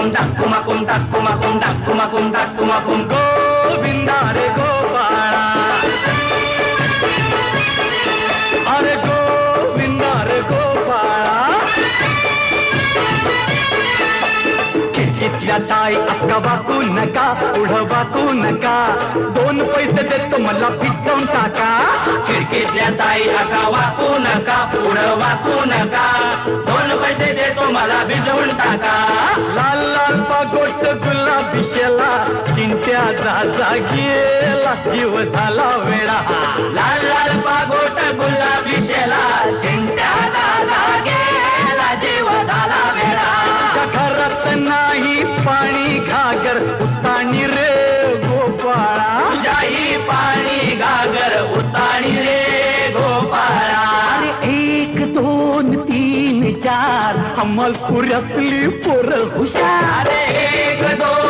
కుంద కుమ కుంద కుమ కుంద కుమ కుంద కుమ కుంద గోవింద రే గోపాల అరే గోవింద రే గోపాల खिडकीतल्या ताई अक्का वाकू नका पुढं वाकू नका दोन पैसे देतो मला पिटवून टाका खिडकीतल्या ताई अक्का वाकू जा गेला जीव झाला वेळा लाल लाल पागोट गुलाबी शेला. गेला जीव झाला वेळा घरात नाही पाणी घागर उताणी रे गोपाळा. तुझ्याही पाणी घागर उताणी रे गोपाळा. एक दोन तीन चार अमलपुऱ्यातली पोर हुशार. एक दोन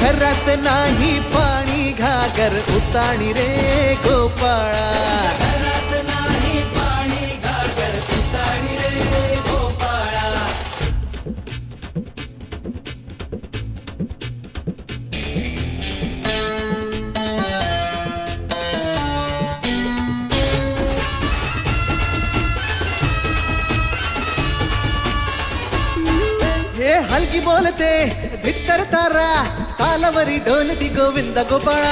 घरात नाही पाणी घागर उताणी रे गोपाळा. घरात नाही पाणी घागर उताणी रे गोपाळा. हलकी बोलते भित्तर तारा. తాలవరి డోలు దిగో వింద గోపాళ